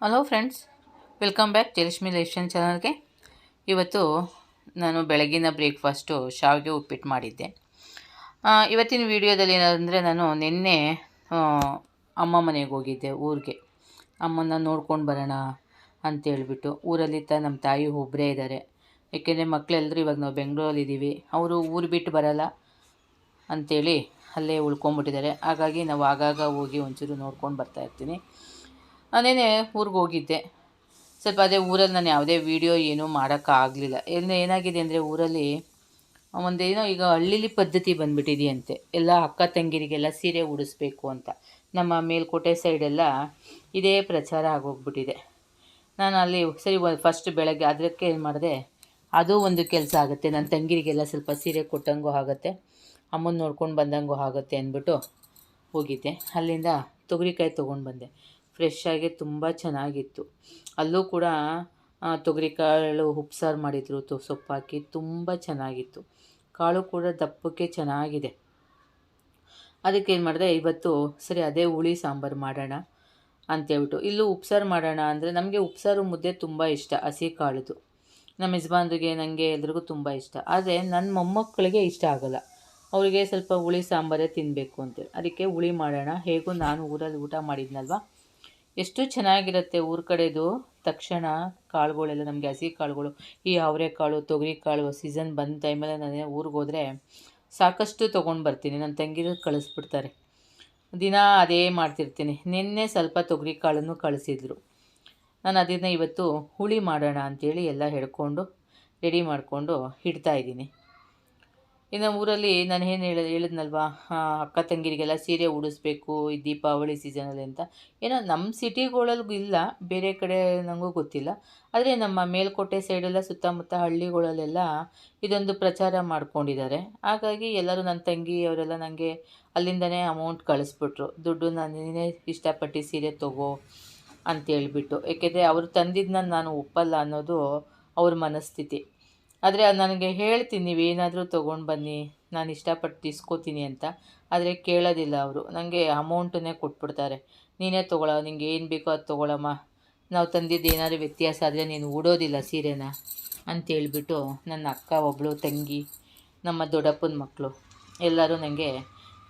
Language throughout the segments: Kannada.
Hello friends welcome back Jayalakshmi lifestyle ಚಾನಲ್ಗೆ ಇವತ್ತು ನಾನು ಬೆಳಗಿನ ಬ್ರೇಕ್ಫಾಸ್ಟು ಶಾವಿಗೆ ಉಪ್ಪಿಟ್ಟು ಮಾಡಿದ್ದೆ. ಇವತ್ತಿನ ವಿಡಿಯೋದಲ್ಲಿ ಏನಂದರೆ ನಾನು ನಿನ್ನೆ ಅಮ್ಮ ಮನೆಗೆ ಹೋಗಿದ್ದೆ, ಊರಿಗೆ. ಅಮ್ಮನ ನೋಡ್ಕೊಂಡು ಬರೋಣ ಅಂತೇಳ್ಬಿಟ್ಟು ಊರಲ್ಲಿ ತ ನಮ್ಮ ತಾಯಿ ಒಬ್ಬರೇ ಇದ್ದಾರೆ ಏಕೆಂದರೆ ಮಕ್ಕಳೆಲ್ಲರೂ ಇವಾಗ ನಾವು ಬೆಂಗಳೂರಲ್ಲಿದ್ದೀವಿ ಅವರು ಊರು ಬಿಟ್ಟು ಬರಲ್ಲ ಅಂಥೇಳಿ ಅಲ್ಲೇ ಉಳ್ಕೊಂಬಿಟ್ಟಿದ್ದಾರೆ ಹಾಗಾಗಿ ನಾವು ಆಗಾಗ ಹೋಗಿ ಒಂಚೂರು ನೋಡ್ಕೊಂಡು ಬರ್ತಾ ಇರ್ತೀನಿ. ನಾನೇನೆ ಊರಿಗೆ ಹೋಗಿದ್ದೆ. ಸ್ವಲ್ಪ ಅದೇ ಊರಲ್ಲಿ ನಾನು ಯಾವುದೇ ವೀಡಿಯೋ ಏನೂ ಮಾಡೋಕ್ಕಾಗಲಿಲ್ಲ ಏನು ಏನಾಗಿದೆ ಅಂದರೆ ಊರಲ್ಲಿ ಒಂದೇನೋ ಈಗ ಹಳ್ಳಿಲಿ ಪದ್ಧತಿ ಬಂದುಬಿಟ್ಟಿದೆಯಂತೆ. ಎಲ್ಲ ಅಕ್ಕ ತಂಗಿರಿಗೆಲ್ಲ ಸೀರೆ ಉಡಿಸ್ಬೇಕು ಅಂತ. ನಮ್ಮ ಮೇಲ್ಕೋಟೆ ಸೈಡೆಲ್ಲ ಇದೇ ಪ್ರಚಾರ ಆಗೋಗ್ಬಿಟ್ಟಿದೆ. ನಾನು ಅಲ್ಲಿ ಸರಿ ಫಸ್ಟ್ ಬೆಳಗ್ಗೆ ಅದಕ್ಕೆ ಏನು ಮಾಡಿದೆ, ಅದು ಒಂದು ಕೆಲಸ ಆಗುತ್ತೆ. ನನ್ನ ತಂಗಿರಿಗೆಲ್ಲ ಸ್ವಲ್ಪ ಸೀರೆ ಕೊಟ್ಟಂಗೂ ಆಗುತ್ತೆ, ಅಮ್ಮನ ನೋಡ್ಕೊಂಡು ಬಂದಂಗೂ ಆಗುತ್ತೆ ಅಂದ್ಬಿಟ್ಟು ಹೋಗಿದ್ದೆ. ಅಲ್ಲಿಂದ ತೊಗರಿಕಾಯಿ ತೊಗೊಂಡು ಬಂದೆ. ಫ್ರೆಶ್ ತುಂಬ ಚೆನ್ನಾಗಿತ್ತು. ಅಲ್ಲೂ ಕೂಡ ತೊಗರಿ ತೊಗರಿಕಾಳು ಉಪ್ಸಾರು ಮಾಡಿದರು ತು ಸೊಪ್ಪು ಹಾಕಿ ತುಂಬ ಚೆನ್ನಾಗಿತ್ತು. ಕಾಳು ಕೂಡ ದಪ್ಪಕ್ಕೆ ಚೆನ್ನಾಗಿದೆ. ಅದಕ್ಕೆ ಏನು ಮಾಡಿದೆ, ಇವತ್ತು ಸರಿ ಅದೇ ಹುಳಿ ಸಾಂಬಾರು ಮಾಡೋಣ ಅಂತೇಳ್ಬಿಟ್ಟು, ಇಲ್ಲೂ ಉಪ್ಸಾರು ಮಾಡೋಣ ಅಂದರೆ ನಮಗೆ ಉಪ್ಸಾರು ಮುದ್ದೆ ತುಂಬ ಇಷ್ಟ, ಹಸಿ ಕಾಳುದು. ನಮ್ಮ ಯಜಮಾನ್ರಿಗೆ ನನಗೆ ಎಲ್ರಿಗೂ ತುಂಬ ಇಷ್ಟ. ಆದರೆ ನನ್ನ ಮೊಮ್ಮಕ್ಕಳಿಗೆ ಇಷ್ಟ ಆಗೋಲ್ಲ. ಅವರಿಗೆ ಸ್ವಲ್ಪ ಹುಳಿ ಸಾಂಬಾರೇ ತಿನ್ನಬೇಕು ಅಂತೇಳಿ. ಅದಕ್ಕೆ ಹುಳಿ ಮಾಡೋಣ. ಹೇಗೂ ನಾನು ಊರಲ್ಲಿ ಊಟ ಮಾಡಿದ್ನಲ್ವ? ಎಷ್ಟು ಚೆನ್ನಾಗಿರುತ್ತೆ ಊರ ಕಡೆದು. ತಕ್ಷಣ ಕಾಳುಗಳೆಲ್ಲ ನಮಗೆ ಹಸಿ ಕಾಳುಗಳು, ಈ ಅವರೆಕಾಳು ತೊಗರಿಕಾಳು ಸೀಸನ್ ಬಂದ ಟೈಮಲ್ಲೇ ನಾನು ಊರಿಗೆ ಹೋದರೆ ಸಾಕಷ್ಟು ತೊಗೊಂಡು ಬರ್ತೀನಿ. ನನ್ನ ತಂಗಿರು ಕಳಿಸ್ಬಿಡ್ತಾರೆ. ದಿನ ಅದೇ ಮಾಡ್ತಿರ್ತೀನಿ. ನಿನ್ನೆ ಸ್ವಲ್ಪ ತೊಗರಿ ಕಾಳನ್ನು ಕಳಿಸಿದ್ರು. ನಾನು ಅದನ್ನು ಇವತ್ತು ಹುಳಿ ಮಾಡೋಣ ಅಂಥೇಳಿ ಎಲ್ಲ ಹಿಡ್ಕೊಂಡು ರೆಡಿ ಮಾಡಿಕೊಂಡು ಇಡ್ತಾ ಇದ್ದೀನಿ. ಇನ್ನು ಊರಲ್ಲಿ ನಾನು ಏನು ಹೇಳ, ಹೇಳಿದ್ನಲ್ವಾ? ಅಕ್ಕ ತಂಗಿರಿಗೆಲ್ಲ ಸೀರೆ ಉಡಿಸ್ಬೇಕು ಈ ದೀಪಾವಳಿ ಸೀಸನಲ್ಲಿ ಅಂತ. ಏನೋ ನಮ್ಮ ಸಿಟಿಗಳಲ್ಲೂ ಇಲ್ಲ, ಬೇರೆ ಕಡೆ ನನಗೂ ಗೊತ್ತಿಲ್ಲ. ಆದರೆ ನಮ್ಮ ಮೇಲ್ಕೋಟೆ ಸೈಡೆಲ್ಲ ಸುತ್ತಮುತ್ತ ಹಳ್ಳಿಗಳಲ್ಲೆಲ್ಲ ಇದೊಂದು ಪ್ರಚಾರ ಮಾಡ್ಕೊಂಡಿದ್ದಾರೆ. ಹಾಗಾಗಿ ಎಲ್ಲರೂ ನನ್ನ ತಂಗಿ ಅವರೆಲ್ಲ ನನಗೆ ಅಲ್ಲಿಂದನೇ ಅಮೌಂಟ್ ಕಳಿಸ್ಬಿಟ್ರು. ದುಡ್ಡು ನೀನೇ ಇಷ್ಟಪಟ್ಟು ಸೀರೆ ತಗೋ ಅಂತೇಳ್ಬಿಟ್ಟು ಏಕೆಂದರೆ ಅವರು ತಂದಿದ್ದನ್ನ ನಾನು ಒಪ್ಪಲ್ಲ ಅನ್ನೋದು ಅವ್ರ ಮನಸ್ಥಿತಿ. ಆದರೆ ನನಗೆ ಹೇಳ್ತೀನಿ ನೀವೇನಾದರೂ ತೊಗೊಂಡು ಬನ್ನಿ, ನಾನು ಇಷ್ಟಪಟ್ಟು ಇಸ್ಕೋತೀನಿ ಅಂತ. ಆದರೆ ಕೇಳೋದಿಲ್ಲ ಅವರು. ನನಗೆ ಅಮೌಂಟನ್ನೇ ಕೊಟ್ಬಿಡ್ತಾರೆ. ನೀನೇ ತೊಗೊಳ, ನಿಂಗೆ ಏನು ಬೇಕೋ ಅದು ತೊಗೊಳಮ್ಮ. ನಾವು ತಂದಿದ್ದು ಏನಾದರೂ ವ್ಯತ್ಯಾಸ ಆದರೆ ನೀನು ಉಡೋದಿಲ್ಲ ಸೀರೆನ ಅಂತೇಳ್ಬಿಟ್ಟು ನನ್ನ ಅಕ್ಕ ಒಬ್ಬಳು ತಂಗಿ, ನಮ್ಮ ದೊಡ್ಡಪ್ಪನ ಮಕ್ಕಳು ಎಲ್ಲರೂ ನನಗೆ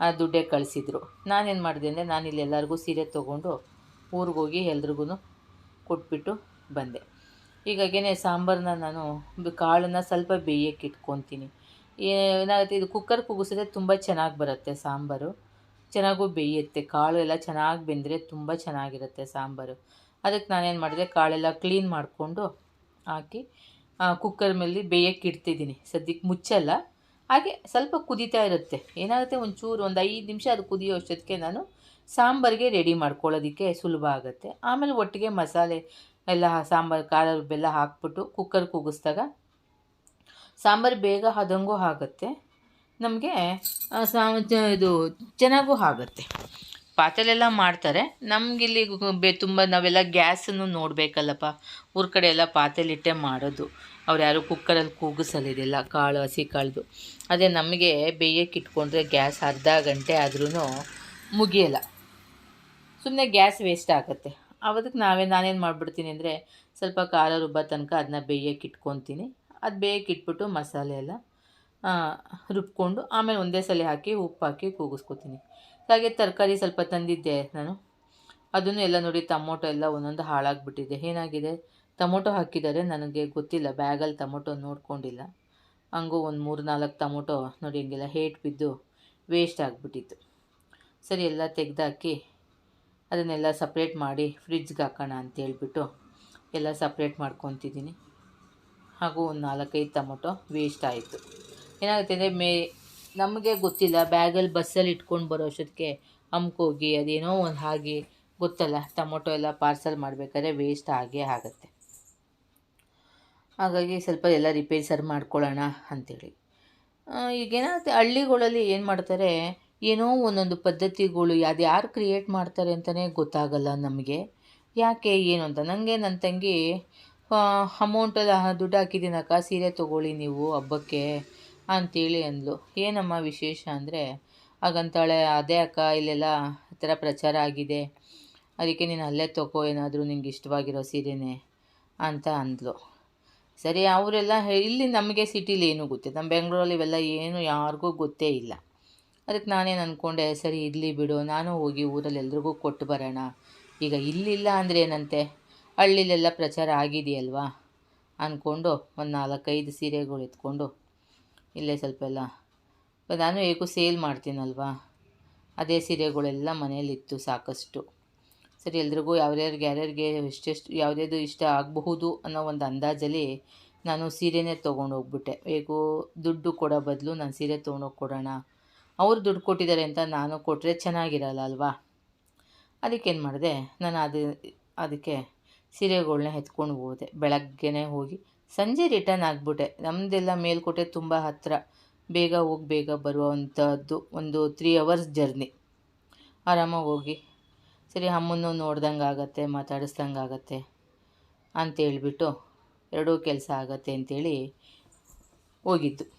ಆ ದುಡ್ಡೇ ಕಳಿಸಿದ್ರು. ನಾನೇನು ಮಾಡಿದೆ ಅಂದರೆ ನಾನು ಇಲ್ಲಿ ಎಲ್ಲರಿಗೂ ಸೀರೆ ತೊಗೊಂಡು ಊರಿಗೋಗಿ ಎಲ್ರಿಗೂ ಕೊಟ್ಬಿಟ್ಟು ಬಂದೆ. ಹೀಗಾಗೇ ಸಾಂಬಾರನ್ನ ನಾನು ಕಾಳನ್ನು ಸ್ವಲ್ಪ ಬೇಯಕ್ಕೆ ಇಟ್ಕೊತೀನಿ. ಏನಾಗುತ್ತೆ, ಇದು ಕುಕ್ಕರ್ ಕೂಗಿಸಿದ್ರೆ ತುಂಬ ಚೆನ್ನಾಗಿ ಬರುತ್ತೆ ಸಾಂಬಾರು. ಚೆನ್ನಾಗೂ ಬೇಯುತ್ತೆ. ಕಾಳು ಎಲ್ಲ ಚೆನ್ನಾಗಿ ಬೆಂದರೆ ತುಂಬ ಚೆನ್ನಾಗಿರುತ್ತೆ ಸಾಂಬಾರು. ಅದಕ್ಕೆ ನಾನೇನು ಮಾಡಿದೆ, ಕಾಳೆಲ್ಲ ಕ್ಲೀನ್ ಮಾಡಿಕೊಂಡು ಹಾಕಿ ಕುಕ್ಕರ್ ಮೇಲೆ ಬೇಯಕ್ಕೆ ಇಡ್ತಿದ್ದೀನಿ. ಸದ್ಯಕ್ಕೆ ಮುಚ್ಚಲ್ಲ. ಹಾಗೆ ಸ್ವಲ್ಪ ಕುದೀತಾ ಇರುತ್ತೆ. ಏನಾಗುತ್ತೆ, ಒಂಚೂರು ಒಂದು ಐದು ನಿಮಿಷ ಅದು ಕುದಿಯೋ ಅಷ್ಟೊತ್ತಿಗೆ ನಾನು ಸಾಂಬಾರಿಗೆ ರೆಡಿ ಮಾಡ್ಕೊಳ್ಳೋದಕ್ಕೆ ಸುಲಭ ಆಗುತ್ತೆ. ಆಮೇಲೆ ಒಟ್ಟಿಗೆ ಮಸಾಲೆ ಎಲ್ಲ ಸಾಂಬಾರು, ಖಾರ ಬೆಲ್ಲ ಹಾಕ್ಬಿಟ್ಟು ಕುಕ್ಕರ್ ಕೂಗಿಸ್ದಾಗ ಸಾಂಬಾರು ಬೇಗ ಆದಂಗೂ ಆಗುತ್ತೆ. ನಮಗೆ ಇದು ಚೆನ್ನಾಗೂ ಆಗುತ್ತೆ. ಪಾತ್ರೆಲೆಲ್ಲ ಮಾಡ್ತಾರೆ. ನಮಗಿಲ್ಲಿ ಬೆ, ತುಂಬ ನಾವೆಲ್ಲ ಗ್ಯಾಸನ್ನು ನೋಡಬೇಕಲ್ಲಪ್ಪ. ಊರ ಕಡೆ ಎಲ್ಲ ಪಾತ್ರೆಲಿಟ್ಟೆ ಮಾಡೋದು. ಅವ್ರು ಯಾರು ಕುಕ್ಕರಲ್ಲಿ ಕೂಗಿಸಲ್ಲ ಇದೆಲ್ಲ, ಕಾಳು, ಹಸಿ ಕಾಳ್ದು. ಅದೇ ನಮಗೆ ಬೇಯಕ್ಕೆ ಇಟ್ಕೊಂಡ್ರೆ ಗ್ಯಾಸ್ ಅರ್ಧ ಗಂಟೆ ಆದ್ರೂ ಮುಗಿಯಲ್ಲ. ಸುಮ್ಮನೆ ಗ್ಯಾಸ್ ವೇಸ್ಟ್ ಆಗುತ್ತೆ. ಅವದಕ್ಕೆ ನಾವೇ ನಾನೇನು ಮಾಡಿಬಿಡ್ತೀನಿ ಅಂದರೆ ಸ್ವಲ್ಪ ಖಾರ ರುಬ್ಬೋ ತನಕ ಅದನ್ನ ಬೇಯಕ್ಕೆ ಇಟ್ಕೊತೀನಿ. ಅದು ಬೇಯಕ್ಕೆ ಇಟ್ಬಿಟ್ಟು ಮಸಾಲೆ ಎಲ್ಲ ರುಬ್ಕೊಂಡು ಆಮೇಲೆ ಒಂದೇ ಸಲ ಹಾಕಿ ಉಪ್ಪು ಹಾಕಿ ಕೂಗಿಸ್ಕೊತೀನಿ. ಹಾಗೆ ತರಕಾರಿ ಸ್ವಲ್ಪ ತಂದಿದ್ದೆ ನಾನು. ಅದನ್ನು ಎಲ್ಲ ನೋಡಿ ಟೊಮೊಟೊ ಎಲ್ಲ ಒಂದೊಂದು ಹಾಳಾಗಿಬಿಟ್ಟಿದೆ. ಏನಾಗಿದೆ? ಟೊಮೊಟೊ ಹಾಕಿದ್ದಾರೆ. ನನಗೆ ಗೊತ್ತಿಲ್ಲ. ಬ್ಯಾಗಲ್ಲಿ ಟೊಮೊಟೊ ನೋಡ್ಕೊಂಡಿಲ್ಲ. ಹಂಗೂ ಒಂದು ಮೂರು ನಾಲ್ಕು ಟೊಮೊಟೊ ನೋಡಿ ಹಿಂಗೆಲ್ಲ ಹೇಟ್ ಬಿದ್ದು ವೇಸ್ಟ್ ಆಗಿಬಿಟ್ಟಿತ್ತು. ಸರಿ, ಎಲ್ಲ ತೆಗ್ದಾಕಿ ಅದನ್ನೆಲ್ಲ ಸಪ್ರೇಟ್ ಮಾಡಿ ಫ್ರಿಡ್ಜ್ಗೆ ಹಾಕೋಣ ಅಂತೇಳ್ಬಿಟ್ಟು ಎಲ್ಲ ಸಪ್ರೇಟ್ ಮಾಡ್ಕೊತಿದ್ದೀನಿ. ಹಾಗೂ ಒಂದು ನಾಲ್ಕೈದು ಟೊಮೊಟೊ ವೇಸ್ಟ್ ಆಯಿತು. ಏನಾಗುತ್ತೆ ಅಂದರೆ ಮೇ, ನಮಗೆ ಗೊತ್ತಿಲ್ಲ, ಬ್ಯಾಗಲ್ಲಿ ಬಸ್ಸಲ್ಲಿ ಇಟ್ಕೊಂಡು ಬರೋ ಅಷ್ಟೊತ್ತಿಗೆ ಅಮ್ಕೋಗಿ ಅದೇನೋ ಒಂದು ಹಾಗೆ ಗೊತ್ತಲ್ಲ, ಟೊಮೊಟೊ ಎಲ್ಲ ಪಾರ್ಸಲ್ ಮಾಡಬೇಕಾದ್ರೆ ವೇಸ್ಟ್ ಆಗೇ ಆಗುತ್ತೆ. ಹಾಗಾಗಿ ಸ್ವಲ್ಪ ಎಲ್ಲ ರಿಪೇರಿ ಸರ್ ಮಾಡ್ಕೊಳ್ಳೋಣ ಅಂಥೇಳಿ ಈಗೇನಾಗುತ್ತೆ ಹಳ್ಳಿಗಳಲ್ಲಿ ಏನು ಮಾಡ್ತಾರೆ ಏನೋ ಒಂದೊಂದು ಪದ್ಧತಿಗಳು ಅದು ಯಾರು ಕ್ರಿಯೇಟ್ ಮಾಡ್ತಾರೆ ಅಂತಲೇ ಗೊತ್ತಾಗಲ್ಲ ನಮಗೆ. ಯಾಕೆ, ಏನು ಅಂತ? ನನಗೆ ನನ್ನ ತಂಗಿ ಅಮೌಂಟಲ್ಲಿ ದುಡ್ಡು ಹಾಕಿದ್ದೀನಕ್ಕ ಸೀರೆ ತೊಗೊಳ್ಳಿ ನೀವು ಹಬ್ಬಕ್ಕೆ ಅಂತೇಳಿ ಅಂದ್ಲು. ಏನಮ್ಮ ವಿಶೇಷ ಅಂದರೆ, ಹಾಗಂತಾಳೆ, ಅದೇ ಅಕ್ಕ, ಇಲ್ಲೆಲ್ಲ ಆ ಥರ ಪ್ರಚಾರ ಆಗಿದೆ. ಅದಕ್ಕೆ ನೀನು ಅಲ್ಲೇ ತಗೋ, ಏನಾದರೂ ನಿಂಗೆ ಇಷ್ಟವಾಗಿರೋ ಸೀರೆನೇ ಅಂತ ಅಂದ್ಲು. ಸರಿ, ಅವರೆಲ್ಲ ಇಲ್ಲಿ ನಮಗೆ ಸಿಟಿಲಿ ಏನೂ ಗೊತ್ತಿಲ್ಲ. ನಮ್ಮ ಬೆಂಗಳೂರಲ್ಲಿ ಇವೆಲ್ಲ ಏನು ಯಾರಿಗೂ ಗೊತ್ತೇ ಇಲ್ಲ. ಅದಕ್ಕೆ ನಾನೇನು ಅಂದ್ಕೊಂಡೆ ಸರಿ ಇರಲಿ ಬಿಡು, ನಾನು ಹೋಗಿ ಊರಲ್ಲಿ ಎಲ್ರಿಗೂ ಕೊಟ್ಟು ಬರೋಣ. ಈಗ ಇಲ್ಲಿಲ್ಲ ಅಂದರೆ ಏನಂತೆ? ಹಳ್ಳಿಲೆಲ್ಲ ಪ್ರಚಾರ ಆಗಿದೆಯಲ್ವಾ? ಅಂದ್ಕೊಂಡು ಒಂದು ನಾಲ್ಕೈದು ಸೀರೆಗಳು ಎತ್ಕೊಂಡು ಇಲ್ಲೇ ಸ್ವಲ್ಪ ಎಲ್ಲ. ನಾನು ಹೇಗೂ ಸೇಲ್ ಮಾಡ್ತೀನಲ್ವಾ? ಅದೇ ಸೀರೆಗಳೆಲ್ಲ ಮನೇಲಿತ್ತು ಸಾಕಷ್ಟು. ಸರಿ, ಎಲ್ರಿಗೂ ಯಾವ್ಯಾರಿಗೆ ಯಾರ್ಯಾರಿಗೆ ಎಷ್ಟೆಷ್ಟು, ಯಾವುದ್ಯಾವುದು ಇಷ್ಟ ಆಗಬಹುದು ಅನ್ನೋ ಒಂದು ಅಂದಾಜಲ್ಲಿ ನಾನು ಸೀರೆನೇ ತೊಗೊಂಡು ಹೋಗ್ಬಿಟ್ಟೆ ಹೇಗೂ ದುಡ್ಡು ಕೊಡೋ ಬದಲು ನಾನು ಸೀರೆ ತೊಗೊಂಡೋಗಿ ಕೊಡೋಣ. ಅವ್ರು ದುಡ್ಡು ಕೊಟ್ಟಿದ್ದಾರೆ ಅಂತ ನಾನು ಕೊಟ್ಟರೆ ಚೆನ್ನಾಗಿರಲ್ಲ ಅಲ್ವಾ? ಅದಕ್ಕೇನು ಮಾಡಿದೆ? ನಾನು ಅದು, ಅದಕ್ಕೆ ಸೀರೆಗಳನ್ನ ಎತ್ಕೊಂಡು ಹೋದೆ. ಬೆಳಗ್ಗೆನೇ ಹೋಗಿ. ಸಂಜೆ ರಿಟರ್ನ್ ಆಗಿಬಿಟ್ಟೆ. ನಮ್ಮದೆಲ್ಲ ಮೇಲ್ಕೋಟೆ ತುಂಬ ಹತ್ತಿರ ಬೇಗ ಹೋಗಿ, ಬೇಗ ಬರುವಂಥದ್ದು ಒಂದು ತ್ರೀ ಅವರ್ಸ್ ಜರ್ನಿ ಆರಾಮಾಗಿ ಹೋಗಿ. ಸರಿ, ಅಮ್ಮನ್ನು ನೋಡ್ದಂಗೆ ಆಗತ್ತೆ, ಮಾತಾಡಿಸ್ದಂಗೆ ಆಗತ್ತೆ ಅಂತೇಳ್ಬಿಟ್ಟು ಎರಡೂ ಕೆಲಸ ಆಗತ್ತೆ ಅಂಥೇಳಿ ಹೋಗಿದ್ದು.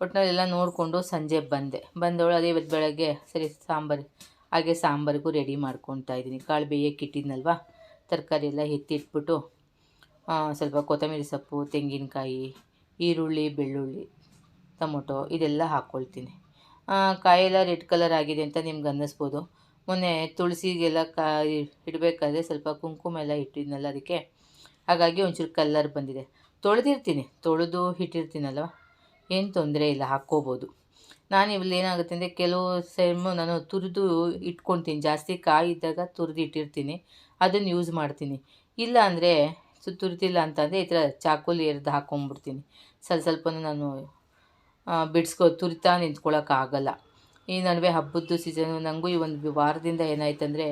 ಒಟ್ಟಿನಲ್ಲೆಲ್ಲ ನೋಡಿಕೊಂಡು ಸಂಜೆ ಬಂದೆ. ಬಂದವಳು ಅದೇ ಇವತ್ತು ಬೆಳಗ್ಗೆ ಸರಿ ಸಾಂಬಾರು, ಹಾಗೆ ಸಾಂಬಾರಿಗೂ ರೆಡಿ ಮಾಡ್ಕೊತಾ ಇದ್ದೀನಿ. ಕಾಳು ಬೇಯಕ್ಕೆ ಇಟ್ಟಿದ್ನಲ್ವ? ತರಕಾರಿ ಎಲ್ಲ ಎತ್ತಿಟ್ಬಿಟ್ಟು ಸ್ವಲ್ಪ ಕೊತ್ತಂಬರಿ ಸೊಪ್ಪು, ತೆಂಗಿನಕಾಯಿ, ಈರುಳ್ಳಿ, ಬೆಳ್ಳುಳ್ಳಿ, ಟೊಮೊಟೊ ಇದೆಲ್ಲ ಹಾಕ್ಕೊಳ್ತೀನಿ. ಕಾಯೆಲ್ಲ ರೆಡ್ ಕಲರ್ ಆಗಿದೆ ಅಂತ ನಿಮ್ಗೆ ಅನ್ನಿಸ್ಬೋದು. ಮೊನ್ನೆ ತುಳಸಿಗೆಲ್ಲ ಕಾಯಿ ಇಡಬೇಕಾದ್ರೆ ಸ್ವಲ್ಪ ಕುಂಕುಮ ಎಲ್ಲ ಇಟ್ಟಿದ್ನಲ್ಲ ಅದಕ್ಕೆ. ಹಾಗಾಗಿ ಒಂಚೂರು ಕಲ್ಲರ್ ಬಂದಿದೆ. ತೊಳೆದಿರ್ತೀನಿ. ತೊಳೆದು ಇಟ್ಟಿರ್ತೀನಲ್ವ? ಏನು ತೊಂದರೆ ಇಲ್ಲ, ಹಾಕ್ಕೋಬೋದು. ನಾನು ಇಲ್ಲಿ ಏನಾಗುತ್ತೆ ಅಂದರೆ ಕೆಲವು ಸೈಮು ನಾನು ತುರಿದು ಇಟ್ಕೊತೀನಿ, ಜಾಸ್ತಿ ಕಾಯಿ ಇದ್ದಾಗ ತುರಿದು ಇಟ್ಟಿರ್ತೀನಿ ಅದನ್ನು ಯೂಸ್ ಮಾಡ್ತೀನಿ. ಇಲ್ಲ ಅಂದರೆ ಸು ತುರಿತಿಲ್ಲ ಅಂತಂದರೆ ಈ ಥರ ಚಾಕುಲಿ ಎರ್ದು ಹಾಕ್ಕೊಂಬಿಡ್ತೀನಿ ಸ್ವಲ್ಪ ಸ್ವಲ್ಪನೂ ನಾನು ಬಿಡಿಸ್ಕೊ, ತುರಿತಾ ನಿಂತ್ಕೊಳ್ಳೋಕ್ಕಾಗಲ್ಲ ಈ ನಡುವೆ ಹಬ್ಬದ್ದು ಸೀಸನು ನನಗೂ ಈ ಒಂದು ವಾರದಿಂದ ಏನಾಯ್ತಂದರೆ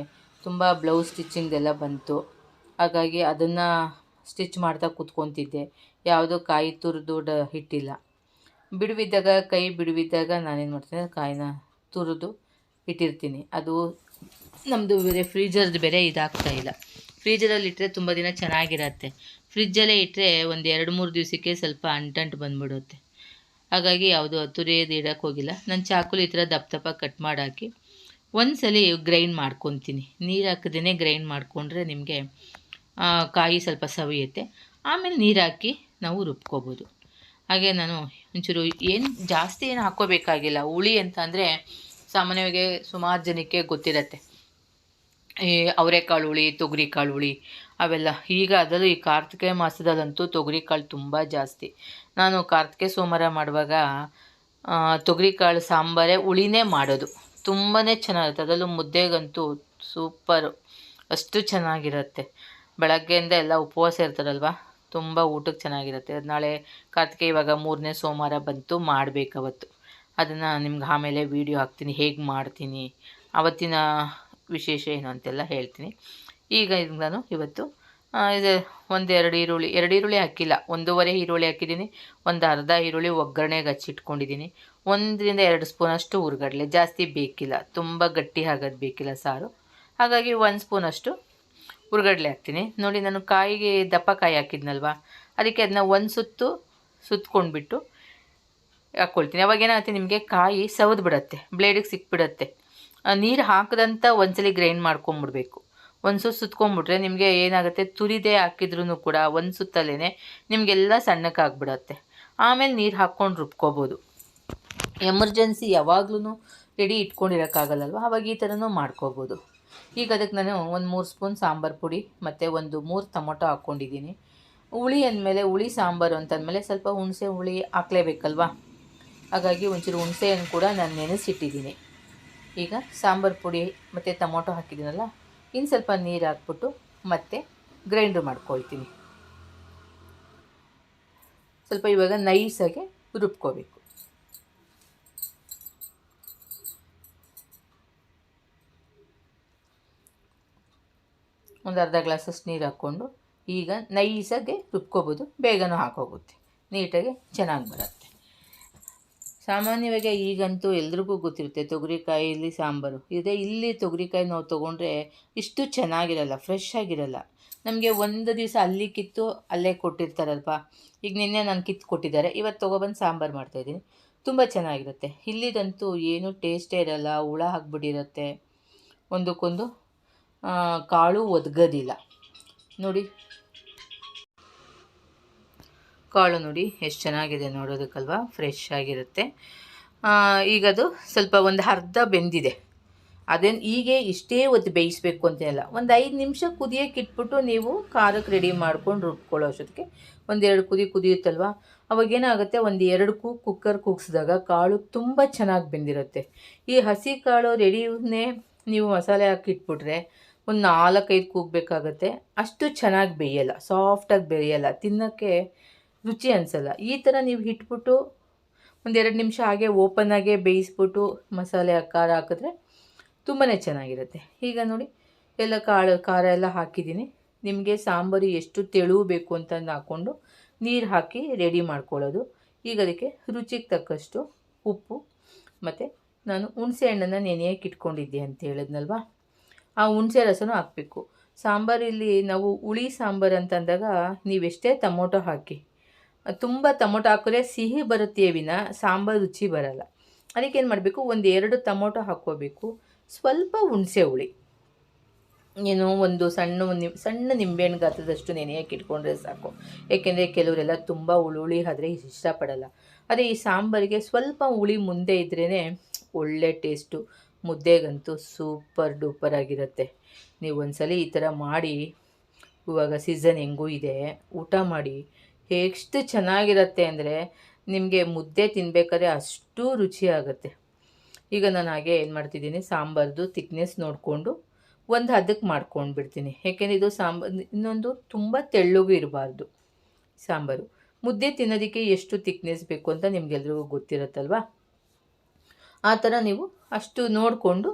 ತುಂಬ ಬ್ಲೌಸ್ ಸ್ಟಿಚ್ಚಿಂಗ್ದೆಲ್ಲ ಬಂತು. ಹಾಗಾಗಿ ಅದನ್ನು ಸ್ಟಿಚ್ ಮಾಡ್ತಾ ಕೂತ್ಕೊತಿದ್ದೆ. ಯಾವುದೋ ಕಾಯಿ ತುರಿದು ಡ ಇಟ್ಟಿಲ್ಲ ಬಿಡುವಿದ್ದಾಗ, ಕೈ ಬಿಡುವಿದ್ದಾಗ ನಾನೇನು ಮಾಡ್ತೀನಿ? ಕಾಯಿನ ತುರಿದು ಇಟ್ಟಿರ್ತೀನಿ. ಅದು ನಮ್ಮದು ಬೇರೆ ಫ್ರೀಜರ್ದು ಬೇರೆ ಇದಾಗ್ತಾ ಇಲ್ಲ. ಫ್ರೀಜರಲ್ಲಿ ಇಟ್ಟರೆ ತುಂಬ ದಿನ ಚೆನ್ನಾಗಿರತ್ತೆ. ಫ್ರಿಜ್ಜಲ್ಲೇ ಇಟ್ಟರೆ ಒಂದು ಎರಡು ಮೂರು ದಿವಸಕ್ಕೆ ಸ್ವಲ್ಪ ಅಂಟಂಟು ಬಂದುಬಿಡುತ್ತೆ. ಹಾಗಾಗಿ ಯಾವುದು ತುರಿಯೋದು ಇಡೋಕ್ಕೆ ಹೋಗಿಲ್ಲ. ನಾನು ಚಾಕುಲಿ ಈ ಥರ ದಪ್ಪ ದಪ್ಪ ಕಟ್ ಮಾಡಾಕಿ ಒಂದು ಸಲ ಗ್ರೈಂಡ್ ಮಾಡ್ಕೊತೀನಿ. ನೀರು ಹಾಕದೇ ಗ್ರೈಂಡ್ ಮಾಡಿಕೊಂಡ್ರೆ ನಿಮಗೆ ಕಾಯಿ ಸ್ವಲ್ಪ ಸವಿಯುತ್ತೆ. ಆಮೇಲೆ ನೀರು ಹಾಕಿ ನಾವು ರುಬ್ಕೋಬೋದು. ಹಾಗೆ ನಾನು ಒಂಚೂರು ಏನು ಜಾಸ್ತಿ ಏನು ಹಾಕ್ಕೋಬೇಕಾಗಿಲ್ಲ. ಹುಳಿ ಅಂತ ಅಂದರೆ ಸಾಮಾನ್ಯವಾಗಿ ಸುಮಾರು ಜನಕ್ಕೆ ಗೊತ್ತಿರತ್ತೆ. ಈ ಅವರೆಕಾಳು ಹುಳಿ, ತೊಗರಿಕಾಳು ಹುಳಿ ಅವೆಲ್ಲ. ಈಗ ಅದರಲ್ಲೂ ಈ ಕಾರ್ತಿಕ ಮಾಸದಲ್ಲಂತೂ ತೊಗರಿಕಾಳು ತುಂಬ ಜಾಸ್ತಿ. ನಾನು ಕಾರ್ತಿಕೆ ಸೋಮವಾರ ಮಾಡುವಾಗ ತೊಗರಿ ಕಾಳು ಸಾಂಬಾರೇ ಹುಳಿನೇ ಮಾಡೋದು. ತುಂಬಾ ಚೆನ್ನಾಗಿರುತ್ತೆ. ಅದರಲ್ಲೂ ಮುದ್ದೆಗಂತೂ ಸೂಪರು. ಅಷ್ಟು ಚೆನ್ನಾಗಿರುತ್ತೆ. ಬೆಳಗ್ಗೆಯಿಂದ ಎಲ್ಲ ಉಪವಾಸ ಇರ್ತಾರಲ್ವ? ತುಂಬ ಊಟಕ್ಕೆ ಚೆನ್ನಾಗಿರುತ್ತೆ. ಅದು ನಾಳೆ ಕಾರ್ತಿಕ ಇವಾಗ ಮೂರನೇ ಸೋಮವಾರ ಬಂತು ಮಾಡಬೇಕು ಅವತ್ತು ಅದನ್ನು ನಿಮ್ಗೆ ಆಮೇಲೆ ವೀಡಿಯೋ ಹಾಕ್ತೀನಿ, ಹೇಗೆ ಮಾಡ್ತೀನಿ, ಅವತ್ತಿನ ವಿಶೇಷ ಏನು ಅಂತೆಲ್ಲ ಹೇಳ್ತೀನಿ. ಈಗ ನಾನು ಇವತ್ತು ಇದು ಒಂದೆರಡು ಈರುಳ್ಳಿ, ಎರಡು ಈರುಳ್ಳಿ ಹಾಕಿಲ್ಲ, ಒಂದೂವರೆ ಈರುಳ್ಳಿ ಹಾಕಿದ್ದೀನಿ, ಒಂದು ಅರ್ಧ ಈರುಳ್ಳಿ ಒಗ್ಗರಣೆಗೆ ಹಚ್ಚಿಟ್ಕೊಂಡಿದ್ದೀನಿ. ಒಂದರಿಂದ ಎರಡು ಸ್ಪೂನಷ್ಟು ಹುರ್ಗಡ್ಲೆ ಜಾಸ್ತಿ ಬೇಕಿಲ್ಲ, ತುಂಬ ಗಟ್ಟಿ ಆಗೋದು ಬೇಕಿಲ್ಲ ಸಾರು. ಹಾಗಾಗಿ ಒಂದು ಸ್ಪೂನಷ್ಟು ಹುರ್ಗಡ್ಲೆ ಹಾಕ್ತೀನಿ. ನೋಡಿ, ನಾನು ಕಾಯಿಗೆ ದಪ್ಪ ಕಾಯಿ ಹಾಕಿದ್ನಲ್ವಾ? ಅದಕ್ಕೆ ಅದನ್ನ ಒಂದು ಸುತ್ತು ಸುತ್ಕೊಂಡ್ಬಿಟ್ಟು ಹಾಕ್ಕೊಳ್ತೀನಿ ಅವಾಗ ಏನಾಗುತ್ತೆ, ನಿಮಗೆ ಕಾಯಿ ಸವದು ಬಿಡತ್ತೆ ಬ್ಲೇಡಿಗೆ ಸಿಕ್ಬಿಡತ್ತೆ. ನೀರು ಹಾಕದಂತ ಒಂದ್ಸಲಿ ಗ್ರೈಂಡ್ ಮಾಡ್ಕೊಂಬಿಡ್ಬೇಕು. ಒಂದು ಸುತ್ತು ಸುತ್ಕೊಂಡ್ಬಿಟ್ರೆ ನಿಮಗೆ ಏನಾಗುತ್ತೆ, ತುರಿದೇ ಹಾಕಿದ್ರೂ ಕೂಡ ಒಂದು ಸುತ್ತಲ್ಲೇ ನಿಮಗೆಲ್ಲ ಸಣ್ಣಕ್ಕಾಗ್ಬಿಡತ್ತೆ. ಆಮೇಲೆ ನೀರು ಹಾಕ್ಕೊಂಡು ರುಬ್ಕೋಬೋದು. ಎಮರ್ಜೆನ್ಸಿ ಯಾವಾಗ್ಲೂ ರೆಡಿ ಇಟ್ಕೊಂಡಿರೋಕ್ಕಾಗಲ್ಲಲ್ವ? ಅವಾಗ ಈ ಥರನೂ ಮಾಡ್ಕೋಬೋದು. ಈಗ ಅದಕ್ಕೆ ನಾನು ಒಂದು ಮೂರು ಸ್ಪೂನ್ ಸಾಂಬಾರು ಪುಡಿ ಮತ್ತು ಒಂದು ಮೂರು ಟೊಮೊಟೊ ಹಾಕ್ಕೊಂಡಿದ್ದೀನಿ. ಹುಳಿ ಅಂದಮೇಲೆ ಹುಳಿ ಸಾಂಬಾರು ಅಂತಂದಮೇಲೆ ಸ್ವಲ್ಪ ಹುಣಸೆ ಹುಳಿ ಹಾಕ್ಲೇಬೇಕಲ್ವಾ? ಹಾಗಾಗಿ ಒಂಚೂರು ಹುಣಸೆಯನ್ನು ಕೂಡ ನಾನು ನೆನೆಸಿಟ್ಟಿದ್ದೀನಿ. ಈಗ ಸಾಂಬಾರು ಪುಡಿ ಮತ್ತು ಟೊಮೊಟೊ ಹಾಕಿದ್ದೀನಲ್ಲ ಇನ್ನು ಸ್ವಲ್ಪ ನೀರು ಹಾಕ್ಬಿಟ್ಟು ಮತ್ತೆ ಗ್ರೈಂಡ್ರ್ ಮಾಡ್ಕೊಳ್ತೀನಿ. ಸ್ವಲ್ಪ ಇವಾಗ ನೈಸಾಗಿ ರುಬ್ಕೋಬೇಕು. ಒಂದು ಅರ್ಧ ಗ್ಲಾಸಷ್ಟು ನೀರು ಹಾಕ್ಕೊಂಡು ಈಗ ನೈಸಾಗೆ ರುಬ್ಕೋಬೋದು. ಬೇಗನೂ ಹಾಕೋಗುತ್ತೆ. ನೀಟಾಗಿ ಚೆನ್ನಾಗಿ ಬರುತ್ತೆ. ಸಾಮಾನ್ಯವಾಗಿ ಈಗಂತೂ ಎಲ್ರಿಗೂ ಗೊತ್ತಿರುತ್ತೆ ತೊಗರಿಕಾಯಲ್ಲಿ ಸಾಂಬಾರು. ಇದೆ, ಇಲ್ಲಿ ತೊಗರಿಕಾಯಿ ನಾವು ತೊಗೊಂಡ್ರೆ ಇಷ್ಟು ಚೆನ್ನಾಗಿರಲ್ಲ ಫ್ರೆಶ್ ಆಗಿರಲ್ಲ. ನಮಗೆ ಒಂದು ದಿವಸ ಅಲ್ಲಿ ಕಿತ್ತು ಅಲ್ಲೇ ಕೊಟ್ಟಿರ್ತಾರಲ್ವ? ಈಗ ನಿನ್ನೆ ನಾನು ಕಿತ್ತು ಕೊಟ್ಟಿದ್ದಾರೆ. ಇವತ್ತು ತೊಗೊಬಂದು ಸಾಂಬಾರು ಮಾಡ್ತಾಯಿದ್ದೀನಿ ತುಂಬ ಚೆನ್ನಾಗಿರುತ್ತೆ. ಇಲ್ಲಿದಂತೂ ಏನೂ ಟೇಸ್ಟೇ ಇರಲ್ಲ, ಹುಳ ಹಾಕ್ಬಿಟ್ಟಿರುತ್ತೆ ಒಂದಕ್ಕೊಂದು ಕಾಳು ಒದಗೋದಿಲ್ಲ. ನೋಡಿ. ಕಾಳು ನೋಡಿ ಎಷ್ಟು ಚೆನ್ನಾಗಿದೆ ನೋಡೋದಕ್ಕಲ್ವಾ? ಫ್ರೆಶ್ ಆಗಿರುತ್ತೆ. ಈಗ ಅದು ಸ್ವಲ್ಪ ಒಂದು ಅರ್ಧ ಬೆಂದಿದೆ. ಅದೇನು ಹೀಗೆ ಇಷ್ಟೇ ಹೊತ್ತು ಬೇಯಿಸಬೇಕು ಅಂತೇನಿಲ್ಲ ಒಂದು ಐದು ನಿಮಿಷ ಕುದಿಯೋಕೆ ಇಟ್ಬಿಟ್ಟು ನೀವು ಖಾರಕ್ಕೆ ರೆಡಿ ಮಾಡ್ಕೊಂಡು ರುಬ್ಕೊಳ್ಳೋ ಅಷ್ಟೊತ್ತಿಗೆ ಒಂದೆರಡು ಕುದಿ ಕುದಿಯುತ್ತಲ್ವ? ಅವಾಗೇನಾಗುತ್ತೆ ಒಂದು ಎರಡು ಕೂ ಕುಕ್ಕರ್ ಕುಗ್ಸಿದಾಗ ಕಾಳು ತುಂಬ ಚೆನ್ನಾಗಿ ಬೆಂದಿರುತ್ತೆ. ಈ ಹಸಿ ಕಾಳು ರೆಡಿನೇ ನೀವು ಮಸಾಲೆ ಹಾಕಿ ಇಟ್ಬಿಟ್ರೆ ಒಂದು ನಾಲ್ಕೈದು ಕೂಗಬೇಕಾಗತ್ತೆ ಅಷ್ಟು ಚೆನ್ನಾಗಿ ಬೇಯಲ್ಲ ಸಾಫ್ಟಾಗಿ ಬೇಯಲ್ಲ, ತಿನ್ನೋಕ್ಕೆ ರುಚಿ ಅನಿಸಲ್ಲ. ಈ ಥರ ನೀವು ಇಟ್ಬಿಟ್ಟು ಒಂದೆರಡು ನಿಮಿಷ ಹಾಗೆ ಓಪನಾಗೆ ಬೇಯಿಸ್ಬಿಟ್ಟು ಮಸಾಲೆ ಖಾರ ಹಾಕಿದ್ರೆ ತುಂಬಾ ಚೆನ್ನಾಗಿರುತ್ತೆ. ಈಗ ನೋಡಿ, ಎಲ್ಲ ಕಾಳು, ಖಾರ ಎಲ್ಲ ಹಾಕಿದ್ದೀನಿ. ನಿಮಗೆ ಸಾಂಬಾರು ಎಷ್ಟು ತೆಳು ಬೇಕು ಅಂತ ಹಾಕ್ಕೊಂಡು ನೀರು ಹಾಕಿ ರೆಡಿ ಮಾಡ್ಕೊಳ್ಳೋದು. ಈಗ ಅದಕ್ಕೆ ರುಚಿಗೆ ತಕ್ಕಷ್ಟು ಉಪ್ಪು ಮತ್ತು ನಾನು ಹುಣಸೆ ಹಣ್ಣನ್ನು ನೆನೆಯಕ್ಕೆ ಇಟ್ಕೊಂಡಿದ್ದೆ ಅಂತ ಹೇಳಿದ್ನಲ್ವ? ಆ ಹುಣಸೆ ರಸನೂ ಹಾಕಬೇಕು. ಸಾಂಬಾರಲ್ಲಿ ನಾವು ಹುಳಿ ಸಾಂಬಾರು ಅಂತಂದಾಗ ನೀವೆಷ್ಟೇ ಟೊಮೊಟೊ ಹಾಕಿ, ತುಂಬ ಟೊಮೊಟೊ ಹಾಕಿದ್ರೆ ಸಿಹಿ ಬರುತ್ತೆ ವಿನ, ಸಾಂಬಾರು ರುಚಿ ಬರಲ್ಲ. ಅದಕ್ಕೆ ಏನು ಮಾಡಬೇಕು ಒಂದು ಎರಡು ಟೊಮೊಟೊ ಹಾಕ್ಕೋಬೇಕು. ಸ್ವಲ್ಪ ಹುಣಸೆ ಹುಳಿ. ಏನು, ಒಂದು ಸಣ್ಣ ನಿಮ್, ಸಣ್ಣ ನಿಂಬೆಹಣ್ಣು ಗಾತ್ರದಷ್ಟು ನೆನೆಯಕ್ಕೆ ಇಟ್ಕೊಂಡ್ರೆ ಸಾಕು. ಏಕೆಂದರೆ ಕೆಲವರೆಲ್ಲ ತುಂಬ ಹುಳಿ ಹುಳಿ ಆದರೆ ಇಷ್ಟಪಡಲ್ಲ. ಅದೇ ಈ ಸಾಂಬಾರಿಗೆ ಸ್ವಲ್ಪ ಹುಳಿ ಮುಂದೆ ಇದ್ರೇ ಒಳ್ಳೆ ಟೇಸ್ಟು ಮುದ್ದೆಗಂತೂ ಸೂಪರ್ ಡೂಪರ್ ಆಗಿರುತ್ತೆ. ನೀವು ಒಂದ್ಸಲ ಈ ಥರ ಮಾಡಿ, ಇವಾಗ ಸೀಸನ್ ಹೆಂಗೂ ಇದೆ, ಊಟ ಮಾಡಿ ಎಷ್ಟು ಚೆನ್ನಾಗಿರುತ್ತೆ ಅಂದರೆ ನಿಮಗೆ ಮುದ್ದೆ ತಿನ್ನಬೇಕಾದ್ರೆ ಅಷ್ಟು ರುಚಿ ಆಗುತ್ತೆ. ಈಗ ನಾನು ಹಾಗೆ ಏನು ಮಾಡ್ತಿದ್ದೀನಿ, ಸಾಂಬಾರ್ದು ತಿಕ್ನೆಸ್ ನೋಡಿಕೊಂಡು ಒಂದು ಹದಕ್ಕೆ ಮಾಡ್ಕೊಂಡು ಬಿಡ್ತೀನಿ. ಯಾಕೆಂದರೆ ಇದು ಸಾಂಬಾರು, ಇನ್ನೊಂದು ತುಂಬ ತೆಳ್ಳಗೂ ಇರಬಾರ್ದು ಸಾಂಬಾರು. ಮುದ್ದೆ ತಿನ್ನೋದಕ್ಕೆ ಎಷ್ಟು ತಿಕ್ನೆಸ್ ಬೇಕು ಅಂತ ನಿಮಗೆಲ್ರಿಗೂ ಗೊತ್ತಿರುತ್ತಲ್ವಾ? ಆ ಥರ ನೀವು ಅಷ್ಟು ನೋಡಿಕೊಂಡು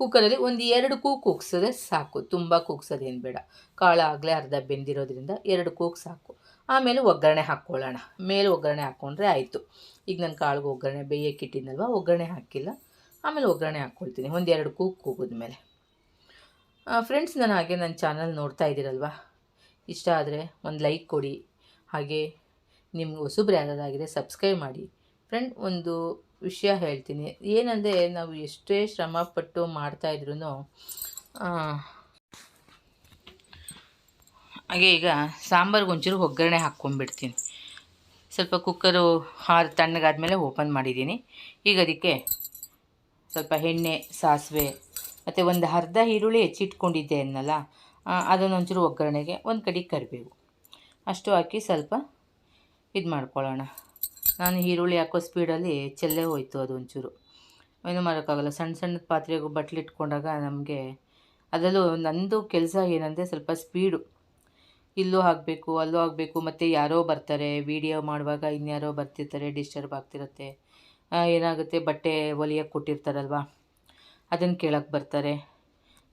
ಕುಕ್ಕರಲ್ಲಿ ಒಂದು ಎರಡು ಕೂಗ್ ಕೂಗ್ಸಿದ್ರೆ ಸಾಕು. ತುಂಬ ಕೂಗ್ಸೋದೇನು ಬೇಡ. ಕಾಳು ಆಗಲೇ ಅರ್ಧ ಬೆಂದಿರೋದ್ರಿಂದ ಎರಡು ಕೂಗು ಸಾಕು. ಆಮೇಲೆ ಒಗ್ಗರಣೆ ಹಾಕ್ಕೊಳ್ಳೋಣ. ಮೇಲೆ ಒಗ್ಗರಣೆ ಹಾಕ್ಕೊಂಡ್ರೆ ಆಯಿತು. ಈಗ ನಾನು ಕಾಳಿಗೆ ಒಗ್ಗರಣೆ ಬೇಯಕ್ಕೆ ಇಟ್ಟಿದ್ದಲ್ವ ಒಗ್ಗರಣೆ ಹಾಕಿಲ್ಲ. ಆಮೇಲೆ ಒಗ್ಗರಣೆ ಹಾಕ್ಕೊಳ್ತೀನಿ. ಒಂದು ಎರಡು ಕೂಗು ಕೂಗಿದ್ಮೇಲೆ. ಫ್ರೆಂಡ್ಸ್ ನಾನು ಹಾಗೆ ನನ್ನ ಚಾನಲ್ ನೋಡ್ತಾ ಇದ್ದೀರಲ್ವ? ಇಷ್ಟ ಆದರೆ ಒಂದು ಲೈಕ್ ಕೊಡಿ. ಹಾಗೆ ನಿಮ್ಗೆ ಹೊಸಬ್ರು ಯಾರಾದಾಗಿದೆ ಸಬ್ಸ್ಕ್ರೈಬ್ ಮಾಡಿ. ಫ್ರೆಂಡ್, ಒಂದು ವಿಷಯ ಹೇಳ್ತೀನಿ. ಏನಂದರೆ, ನಾವು ಎಷ್ಟೇ ಶ್ರಮಪಟ್ಟು ಮಾಡ್ತಾಯಿದ್ರು ಹಾಗೆ ಈಗ ಸಾಂಬಾರ್ಗೆ ಒಂಚೂರು ಒಗ್ಗರಣೆ ಹಾಕ್ಕೊಂಡ್ಬಿಡ್ತೀನಿ. ಸ್ವಲ್ಪ ಕುಕ್ಕರು ಹಾರು ತಣ್ಣಗಾದ್ಮೇಲೆ ಓಪನ್ ಮಾಡಿದ್ದೀನಿ. ಈಗ ಅದಕ್ಕೆ ಸ್ವಲ್ಪ ಎಣ್ಣೆ, ಸಾಸಿವೆ, ಮತ್ತು ಒಂದು ಅರ್ಧ ಈರುಳ್ಳಿ ಹೆಚ್ಚಿಟ್ಕೊಂಡಿದ್ದೆ ಅನ್ನಲ್ಲ ಅದನ್ನೊಂಚೂರು ಒಗ್ಗರಣೆಗೆ ಒಂದು ಕಡೆ ಕರಿಬೇವು. ಅಷ್ಟು ಹಾಕಿ ಸ್ವಲ್ಪ ಇದು ಮಾಡ್ಕೊಳ್ಳೋಣ ನಾನು ಈರುಳ್ಳಿ ಹಾಕೋ ಸ್ಪೀಡಲ್ಲಿ ಚೆಲ್ಲೇ ಹೋಯಿತು ಅದು ಒಂಚೂರು. ಏನು ಮಾಡೋಕ್ಕಾಗಲ್ಲ. ಸಣ್ಣ ಸಣ್ಣ ಪಾತ್ರೆಗೂ ಬಟ್ಲು ಇಟ್ಕೊಂಡಾಗ ನಮಗೆ ಅದರಲ್ಲೂ ನಂದು ಕೆಲಸ ಏನಂದರೆ ಸ್ವಲ್ಪ ಸ್ಪೀಡು. ಇಲ್ಲೂ ಆಗಬೇಕು ಅಲ್ಲೂ ಆಗಬೇಕು ಮತ್ತು ಯಾರೋ ಬರ್ತಾರೆ. ವೀಡಿಯೋ ಮಾಡುವಾಗ ಇನ್ಯಾರೋ ಬರ್ತಿರ್ತಾರೆ, ಡಿಸ್ಟರ್ಬ್ ಆಗ್ತಿರುತ್ತೆ. ಏನಾಗುತ್ತೆ? ಬಟ್ಟೆ ಒಲಿಯಕ್ಕೆ ಕೊಟ್ಟಿರ್ತಾರಲ್ವ? ಅದನ್ನು ಕೇಳೋಕ್ಕೆ ಬರ್ತಾರೆ.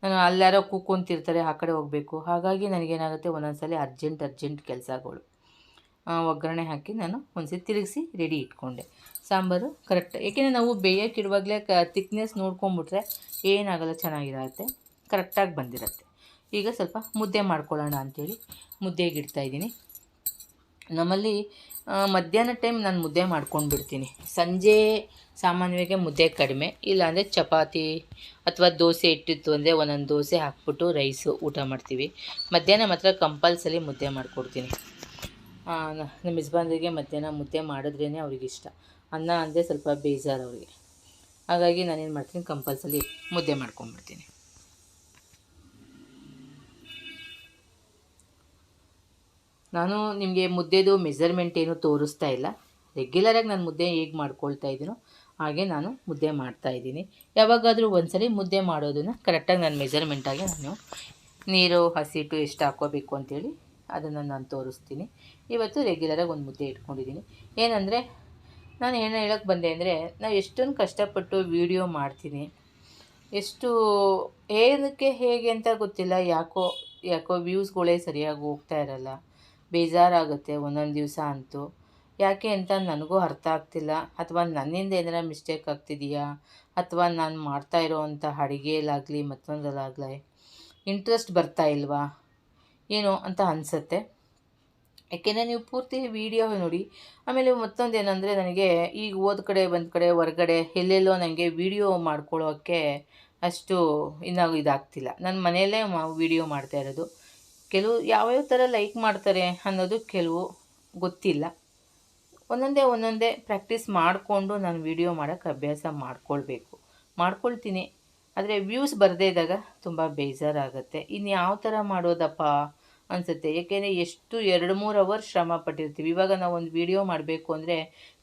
ನಾನು ಅಲ್ಲಾರೋ ಕೂಕೊಂತಿರ್ತಾರೆ ಆ ಕಡೆ ಹೋಗಬೇಕು. ಹಾಗಾಗಿ ನನಗೇನಾಗುತ್ತೆ? ಒಂದೊಂದು ಸಲ ಅರ್ಜೆಂಟ್ ಅರ್ಜೆಂಟ್ ಕೆಲಸಗಳು. ಒಗ್ಗರಣೆ ಹಾಕಿ ನಾನು ಒಂದ್ಸಿ ತಿರುಗಿಸಿ ರೆಡಿ ಇಟ್ಕೊಂಡೆ. ಸಾಂಬಾರು ಕರೆಕ್ಟ್ ಏಕೆಂದರೆ ನಾವು ಬೇಯಕ್ಕಿಡುವಾಗಲೇ ಕ ತಿಕ್ನೆಸ್ ನೋಡ್ಕೊಂಬಿಟ್ರೆ ಏನಾಗಲ್ಲ ಚೆನ್ನಾಗಿರತ್ತೆ ಕರೆಕ್ಟಾಗಿ ಬಂದಿರತ್ತೆ. ಈಗ ಸ್ವಲ್ಪ ಮುದ್ದೆ ಮಾಡ್ಕೊಳ್ಳೋಣ ಅಂಥೇಳಿ ಮುದ್ದೆಗೆ ಇಡ್ತಾಯಿದ್ದೀನಿ ನಮ್ಮಲ್ಲಿ ಮಧ್ಯಾಹ್ನ ಟೈಮ್ ನಾನು ಮುದ್ದೆ ಮಾಡ್ಕೊಂಡು ಬಿಡ್ತೀನಿ ಸಂಜೆ ಸಾಮಾನ್ಯವಾಗಿ ಮುದ್ದೆ ಕಡಿಮೆ, ಇಲ್ಲಾಂದರೆ ಚಪಾತಿ ಅಥವಾ ದೋಸೆ ಇಟ್ಟಿತ್ತು ಅಂದರೆ ಒಂದೊಂದು ದೋಸೆ ಹಾಕ್ಬಿಟ್ಟು ರೈಸು ಊಟ ಮಾಡ್ತೀವಿ. ಮಧ್ಯಾಹ್ನ ಮಾತ್ರ ಕಂಪಲ್ಸರಿ ಮುದ್ದೆ ಮಾಡಿಕೊಡ್ತೀನಿ. ನಮ್ಮ ಯಜಮಾನ್ರಿಗೆ ಮಧ್ಯಾಹ್ನ ಮುದ್ದೆ ಮಾಡಿದ್ರೇ ಅವ್ರಿಗೆ ಇಷ್ಟ. ಅನ್ನ ಅಂದರೆ ಸ್ವಲ್ಪ ಬೇಜಾರು ಅವರಿಗೆ. ಹಾಗಾಗಿ ನಾನೇನು ಮಾಡ್ತೀನಿ ಕಂಪಲ್ಸರಿ ಮುದ್ದೆ ಮಾಡ್ಕೊಂಬಿಡ್ತೀನಿ ನಾನು ನಿಮಗೆ ಮುದ್ದೆದು ಮೆಜರ್ಮೆಂಟ್ ಏನು ತೋರಿಸ್ತಾ ಇಲ್ಲ. ರೆಗ್ಯುಲರಾಗಿ ನಾನು ಮುದ್ದೆ ಹೇಗೆ ಮಾಡ್ಕೊಳ್ತಾ ಇದ್ದೀನೋ ಹಾಗೆ ನಾನು ಮುದ್ದೆ ಮಾಡ್ತಾ ಇದ್ದೀನಿ. ಯಾವಾಗಾದರೂ ಒಂದ್ಸರಿ ಮುದ್ದೆ ಮಾಡೋದನ್ನು ಕರೆಕ್ಟಾಗಿ ನಾನು ಮೆಜರ್ಮೆಂಟಾಗಿ ನಾನು ನೀರು ಹಸಿಟ್ಟು ಎಷ್ಟು ಹಾಕೋಬೇಕು ಅಂತೇಳಿ ಅದನ್ನು ನಾನು ತೋರಿಸ್ತೀನಿ. ಇವತ್ತು ರೆಗ್ಯುಲರಾಗಿ ಒಂದು ಮುದ್ದೆ ಇಟ್ಕೊಂಡಿದ್ದೀನಿ. ಏನಂದರೆ, ನಾನು ಏನು ಹೇಳೋಕ್ಕೆ ಬಂದೆ ಅಂದರೆ, ನಾವು ಎಷ್ಟೊಂದು ಕಷ್ಟಪಟ್ಟು ವೀಡಿಯೋ ಮಾಡ್ತೀನಿ ಎಷ್ಟು, ಏನಕ್ಕೆ ಹೇಗೆ ಅಂತ ಗೊತ್ತಿಲ್ಲ. ಯಾಕೋ ಯಾಕೋ ವ್ಯೂಸ್ಗಳೇ ಸರಿಯಾಗಿ ಹೋಗ್ತಾ ಇರಲ್ಲ. ಬೇಜಾರಾಗುತ್ತೆ ಒಂದೊಂದು ದಿವಸ ಅಂತೂ. ಯಾಕೆ ಅಂತ ನನಗೂ ಅರ್ಥ ಆಗ್ತಿಲ್ಲ. ಅಥವಾ ನನ್ನಿಂದ ಏನಾರ ಮಿಸ್ಟೇಕ್ ಆಗ್ತಿದೆಯಾ? ಅಥವಾ ನಾನು ಮಾಡ್ತಾ ಇರೋವಂಥ ಅಡುಗೆಯಲ್ಲಾಗಲಿ ಮತ್ತೊಂದರಲ್ಲಾಗಲಿ ಇಂಟ್ರೆಸ್ಟ್ ಬರ್ತಾ ಇಲ್ವಾ? ಏನೋ ಅಂತ ಅನಿಸುತ್ತೆ. ಯಾಕೆಂದರೆ ನೀವು ಪೂರ್ತಿ ವೀಡಿಯೋ ನೋಡಿ, ಆಮೇಲೆ ಮತ್ತೊಂದು ಏನಂದರೆ ನನಗೆ ಈಗ ಹೋದ ಕಡೆ, ಬಂದ ಕಡೆ, ಹೊರಗಡೆ, ಎಲ್ಲೆಲ್ಲೋ ನನಗೆ ವೀಡಿಯೋ ಮಾಡ್ಕೊಳ್ಳೋಕ್ಕೆ ಅಷ್ಟು ಇನ್ನೂ ಇದಾಗ್ತಿಲ್ಲ. ನನ್ನ ಮನೆಯಲ್ಲೇ ವಿಡಿಯೋ ಮಾಡ್ತಾ ಇರೋದು. ಕೆಲವು ಯಾವ್ಯಾವ ಥರ ಲೈಕ್ ಮಾಡ್ತಾರೆ ಅನ್ನೋದು ಕೆಲವು ಗೊತ್ತಿಲ್ಲ. ಒಂದೊಂದೇ ಒಂದೊಂದೇ ಪ್ರಾಕ್ಟೀಸ್ ಮಾಡಿಕೊಂಡು ನಾನು ವಿಡಿಯೋ ಮಾಡೋಕ್ಕೆ ಅಭ್ಯಾಸ ಮಾಡ್ಕೊಳ್ಬೇಕು. ಮಾಡ್ಕೊಳ್ತೀನಿ. ಆದರೆ ವ್ಯೂಸ್ ಬರದೇ ಇದ್ದಾಗ ತುಂಬ ಬೇಜಾರಾಗುತ್ತೆ. ಇನ್ನು ಯಾವ ಥರ ಮಾಡೋದಪ್ಪ? ಅನಿಸುತ್ತೆ. ಏಕೆಂದರೆ ಎಷ್ಟು ಎರಡು ಮೂರು ಅವರ್ ಶ್ರಮ ಪಟ್ಟಿರ್ತೀವಿ. ಇವಾಗ ನಾವು ಒಂದು ವಿಡಿಯೋ ಮಾಡಬೇಕು ಅಂದರೆ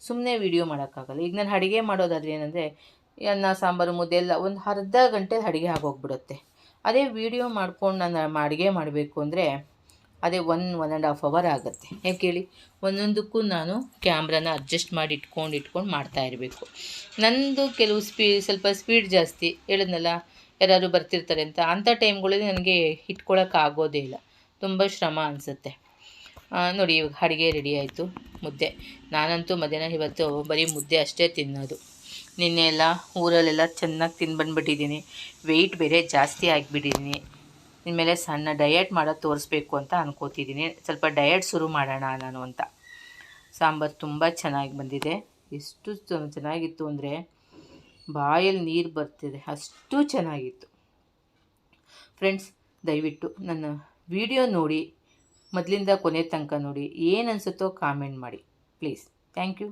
ಸುಮ್ಮನೆ ವಿಡಿಯೋ ಮಾಡೋಕ್ಕಾಗಲ್ಲ. ಈಗ ನಾನು ಅಡುಗೆ ಮಾಡೋದಾದ್ರೆ ಏನಂದರೆ, ಅನ್ನ, ಸಾಂಬಾರು, ಮುದ್ದೆ ಎಲ್ಲ ಒಂದು ಅರ್ಧ ಗಂಟೆ ಅಡುಗೆ ಆಗೋಗ್ಬಿಡುತ್ತೆ. ಅದೇ ವಿಡಿಯೋ ಮಾಡ್ಕೊಂಡು ನಾನು ಅಡುಗೆ ಮಾಡಬೇಕು ಅಂದರೆ ಅದೇ one one and half hour ಆಗುತ್ತೆ. ಯಾಕೆ ಹೇಳಿ ಒಂದೊಂದಕ್ಕೂ ನಾನು ಕ್ಯಾಮ್ರಾನ ಅಡ್ಜಸ್ಟ್ ಮಾಡಿ ಇಟ್ಕೊಂಡು ಇಟ್ಕೊಂಡು ಮಾಡ್ತಾ ಇರಬೇಕು. ನಂದು ಕೆಲವು ಸ್ಪೀ ಸ್ವಲ್ಪ ಸ್ಪೀಡ್ ಜಾಸ್ತಿ. ಹೇಳಿದ್ನಲ್ಲ, ಯಾರಾದರೂ ಬರ್ತಿರ್ತಾರೆ ಅಂತ. ಅಂಥ ಟೈಮ್ಗಳಲ್ಲಿ ನನಗೆ ಇಟ್ಕೊಳಕ್ಕೆ ಆಗೋದೇ ಇಲ್ಲ. ತುಂಬ ಶ್ರಮ ಅನಿಸುತ್ತೆ. ನೋಡಿ ಇವಾಗ ಅಡುಗೆ ರೆಡಿ ಆಯಿತು, ಮುದ್ದೆ. ನಾನಂತೂ ಮಧ್ಯಾಹ್ನ ಇವತ್ತು ಬರೀ ಮುದ್ದೆ ಅಷ್ಟೇ ತಿನ್ನೋದು. ನಿನ್ನೆ ಎಲ್ಲ ಊರಲ್ಲೆಲ್ಲ ಚೆನ್ನಾಗಿ ತಿಂದು ಬಂದುಬಿಟ್ಟಿದ್ದೀನಿ ವೆಯ್ಟ್ ಬೇರೆ ಜಾಸ್ತಿ ಆಗಿಬಿಟ್ಟಿದ್ದೀನಿ. ಮೇಲೆ ಸಣ್ಣ ಡಯಟ್ ಮಾಡೋದು ತೋರಿಸ್ಬೇಕು ಅಂತ ಅನ್ಕೋತಿದ್ದೀನಿ. ಸ್ವಲ್ಪ ಡಯಟ್ ಶುರು ಮಾಡೋಣ ನಾನು ಅಂತ. ಸಾಂಬಾರು ತುಂಬ ಚೆನ್ನಾಗಿ ಬಂದಿದೆ. ಎಷ್ಟು ಚೆನ್ನಾಗಿತ್ತು ಅಂದರೆ ಬಾಯಲ್ಲಿ ನೀರು ಬರ್ತಿದೆ. ಅಷ್ಟು ಚೆನ್ನಾಗಿತ್ತು. ಫ್ರೆಂಡ್ಸ್ ದಯವಿಟ್ಟು ನನ್ನ ವಿಡಿಯೋ ನೋಡಿ ಮೊದಲಿಂದ ಕೊನೆ ತನಕ ನೋಡಿ ಏನು ಅನಿಸುತ್ತೋ ಕಾಮೆಂಟ್ ಮಾಡಿ ಪ್ಲೀಸ್ ಥ್ಯಾಂಕ್ ಯು